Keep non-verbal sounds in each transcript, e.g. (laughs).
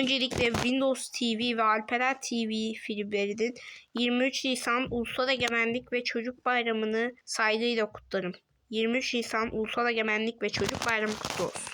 Öncelikle Windows TV ve Alperen TV filmlerinin 23 Nisan Ulusal Egemenlik ve Çocuk Bayramı'nı saygıyla kutlarım. 23 Nisan Ulusal Egemenlik ve Çocuk Bayramı kutlu olsun.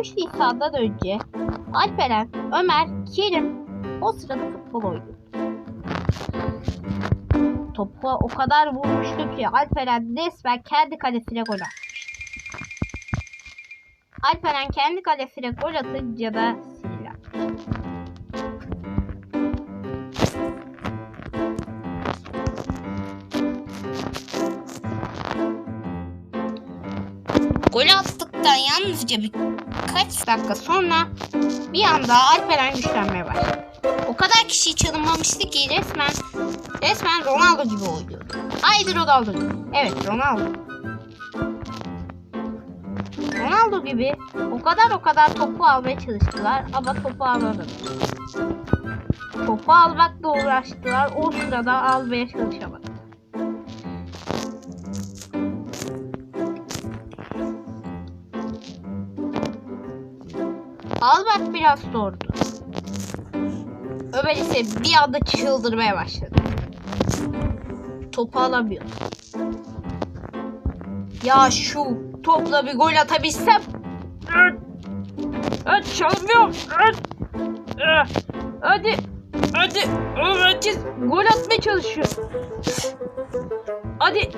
Nisan'dan önce Alperen, Ömer, Kerim o sırada futbol oynuyordu. Topu o kadar vurmuştu ki Alperen resmen kendi kalesine gol atmış. Alperen kendi kalesine gol atınca da sinirlenmiş. Gol attıktan yalnızca birkaç dakika sonra bir anda Alperen güçlenmeye başladı. O kadar kişi çalınmamıştı ki resmen resmen Ronaldo gibi oynuyordu. Haydi Ronaldo gibi. Evet Ronaldo. Ronaldo gibi o kadar o kadar topu almaya çalıştılar ama topu alamadılar. Topu almakla uğraştılar. O sırada almaya çalışamadılar. Almak biraz zordu. Ömer ise bir anda çıldırmaya başladı. Topu alamıyor. Ya şu topla bir gol atabilsem. Evet, evet çalmıyorum. Evet. Evet. Hadi. Hadi. Herkes gol atmaya çalışıyor. Hadi.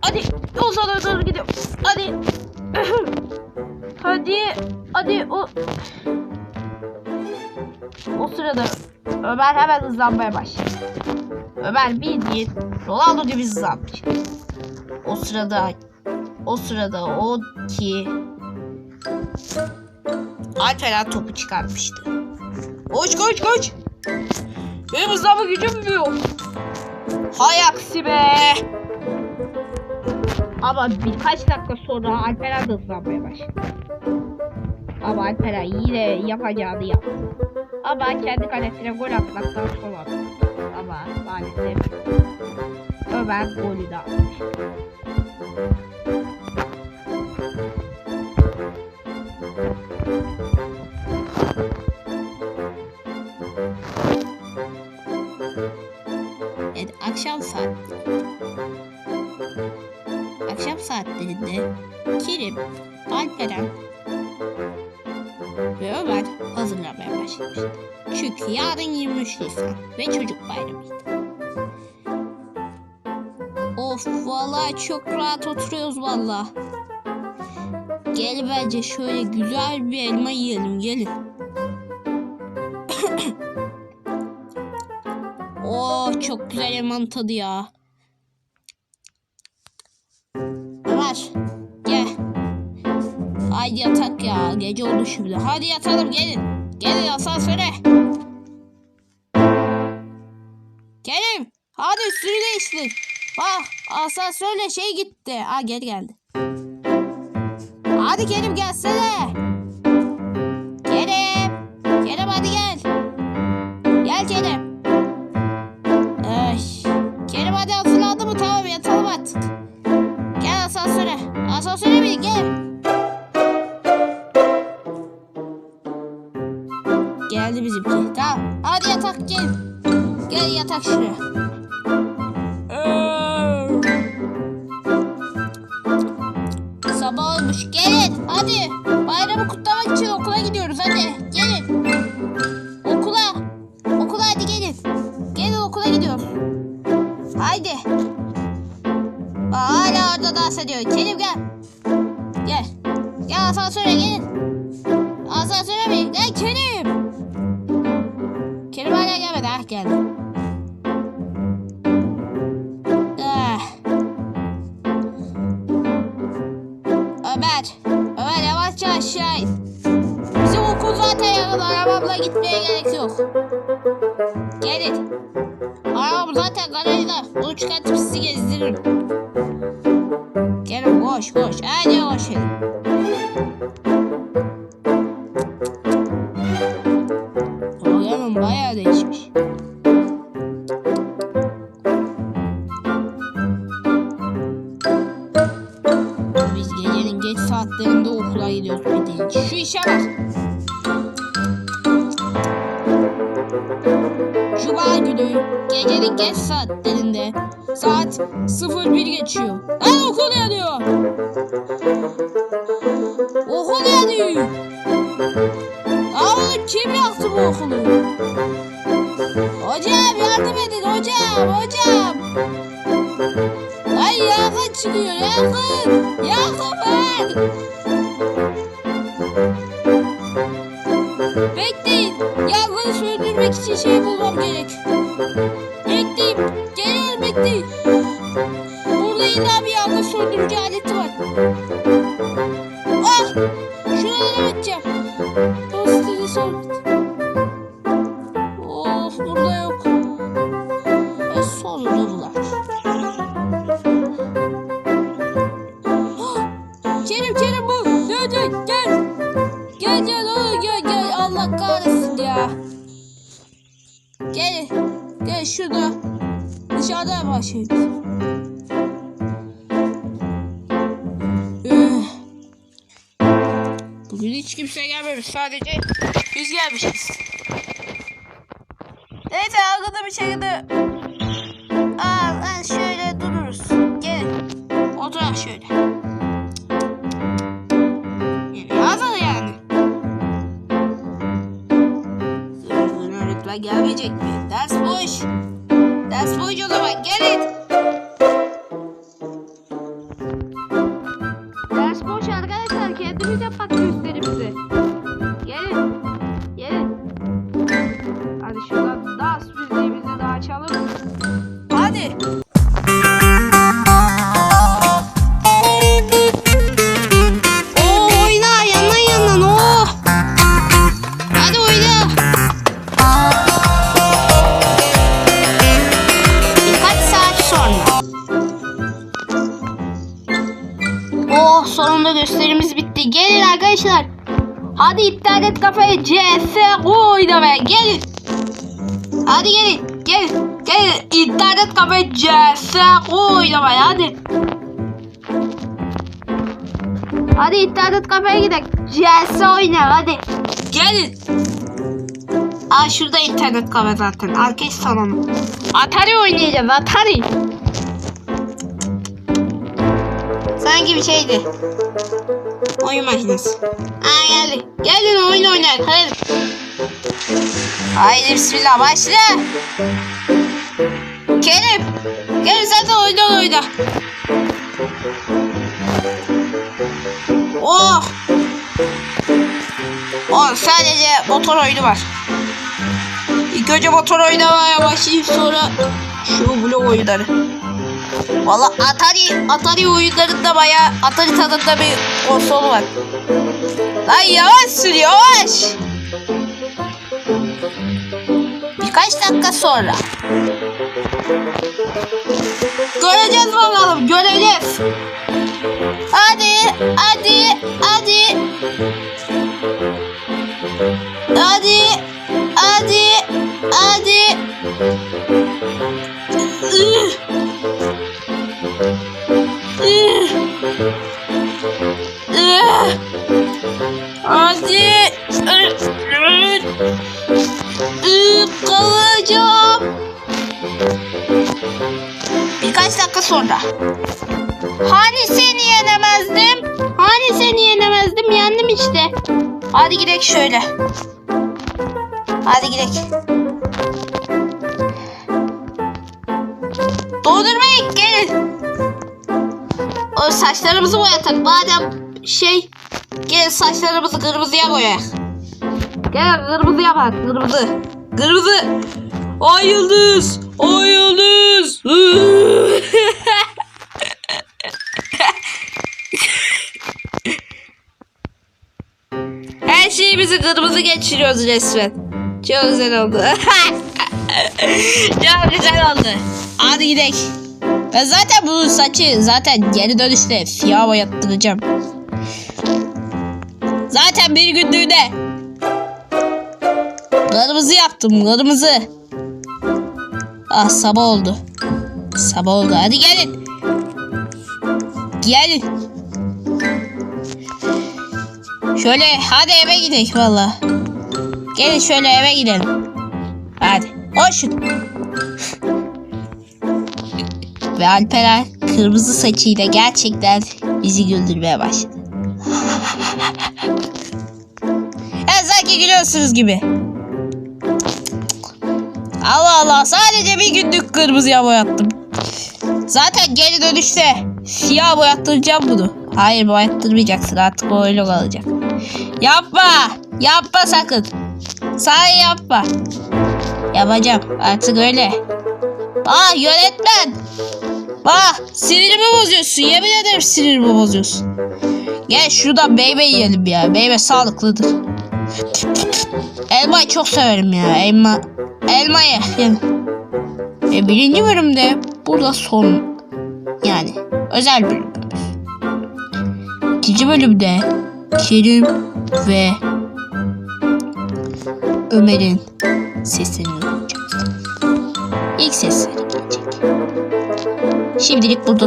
Hadi. O sana doğru gidiyor. Hadi. (laughs) Hadi. Hadi o. O sırada Ömer hemen hızlanmaya başladı. Ömer bildiğin Ronaldo gibi hızlanmış. O sırada o sırada o ki Alperen topu çıkarmıştı. Koş koş koş. Benim hızlanma gücüm yok. Hay aksi be. Ama birkaç dakika sonra Alperen de hızlanmaya başladı. Ama Alperen yine yapacağını yaptı. Ama kendi kalesine gol atmaktan sonra Ama maalesef Ömer golü de atmış. Evet, akşam saat. Saatlerinde Kerim, Alperen ve Ömer hazırlanmaya başlamıştı. Çünkü yarın 23 Nisan ve çocuk bayramıydı. Of vallahi çok rahat oturuyoruz valla. Gel bence şöyle güzel bir elma yiyelim gelin. (coughs) oh çok güzel elmanın tadı ya. Ömer gel. Haydi yatak ya. Gece oldu şimdi. Hadi yatalım gelin. Gelin asansöre. Gelin. Hadi üstünü değiştir. Bak asansörle şey gitti. Ha geri geldi. Hadi Kerim gelsene. Geldi bizimki. Tamam. Hadi yatak gel. Gel yatak şuraya. Sabah olmuş. Gelin. Hadi. Bayramı kutlamak için okula gidiyoruz. Hadi. Gelin. Okula. Okula hadi gelin. Gelin okula gidiyorum. Haydi. Hala orada dans ediyor. Kerim gel. Gel. Gel asansöre gelin. Asansöre mi? Gel Kerim. Gelmedi. Ah. Ömer. Ömer yavaşça aşağı in. Bizim okul zaten yakın. Arabamla gitmeye gerek yok. Gelin. Arabam zaten garajda. Bunu çıkartıp sizi gezdiririm. Gelin koş koş. Hadi koş. Saatlerinde okula gidiyoruz bir Şu işe bak. Cuma günü gecenin geç saatlerinde saat 01 geçiyor. Lan okul yanıyor. Okul yanıyor. Aa kim yaktı bu okulu? Hocam yardım edin hocam hocam. Ay yangın çıkıyor yangın. Yangın var. Gel şurada. Dışarıda başlayalım. Üh. Bugün hiç kimse gelmemiş. Sadece biz gelmişiz. Neyse arkada bir şekilde Aa, ben şöyle dururuz. Gelin. Oturalım şöyle. Öğretmen gelmeyecek mi? Ders boş. Ders boş o zaman gelin. Ders boş arkadaşlar. Kendimiz yapmak gösterimizi. Gelin. Gelin. Hadi şuradan dans müziğimizi de açalım. Hadi. Arkadaşlar. Hadi internet kafeye CSGO oynamaya gelin. Hadi gelin. Gelin. Gelin. internet kafeye CSGO oynamaya hadi. Hadi internet kafeye gidelim. CS oynar hadi. Gelin. Aa şurada internet kafe zaten. Arkadaş salonu. Atari oynayacağız Atari. Sanki bir şeydi. Oyun makinesi. Aa geldi. Gelin oyun oynayalım. Hadi. Haydi bismillah başla. Kerim. Kerim de oyna oyna. Oh. Oh sadece motor oyunu var. İlk önce motor oynamaya başlayayım sonra şu blok oyunları. Valla Atari, Atari oyunlarında baya Atari tadında bir konsol var. Lan yavaş sür yavaş. Birkaç dakika sonra. Göreceğiz bakalım göreceğiz. Sonra. Hani seni yenemezdim? Hani seni yenemezdim? Yendim işte. Hadi gidelim şöyle. Hadi gidelim. Dondurmayı gelin. O saçlarımızı boyatak. Madem şey gel saçlarımızı kırmızıya boyayak. Gel kırmızı yapak kırmızı. Kırmızı. Ay yıldız. Ay yıldız. Her şeyimizi kırmızı geçiriyoruz resmen. Çok güzel oldu. (laughs) Çok güzel oldu. Hadi gidelim. Ben zaten bu saçı zaten geri dönüşte siyah boyattıracağım. Zaten bir günlüğüne kırmızı yaptım kırmızı. Ah sabah oldu. Sabah oldu hadi gelin. Gelin. Şöyle hadi eve gidelim valla. Gelin şöyle eve gidelim. Hadi koşun. Ve Alperen kırmızı saçıyla gerçekten bizi güldürmeye başladı. (laughs) ya sanki gülüyorsunuz gibi. Allah Allah sadece bir günlük kırmızıya boyattım. Zaten geri dönüşte siyah boyattıracağım bunu. Hayır boyattırmayacaksın artık o öyle kalacak. Yapma. Yapma sakın. Sen yapma. Yapacağım artık öyle. Aa yönetmen. Bak sinirimi bozuyorsun. Yemin ederim sinirimi bozuyorsun. Gel şuradan meyve yiyelim ya. Meyve sağlıklıdır. Elmayı çok severim ya. Elma. Elmayı. Yani. E, birinci bölümde burada son. Yani özel bölümümüz. İkinci bölümde Kerim ve Ömer'in sesini duyacağız. İlk sesleri gelecek. Şimdilik burada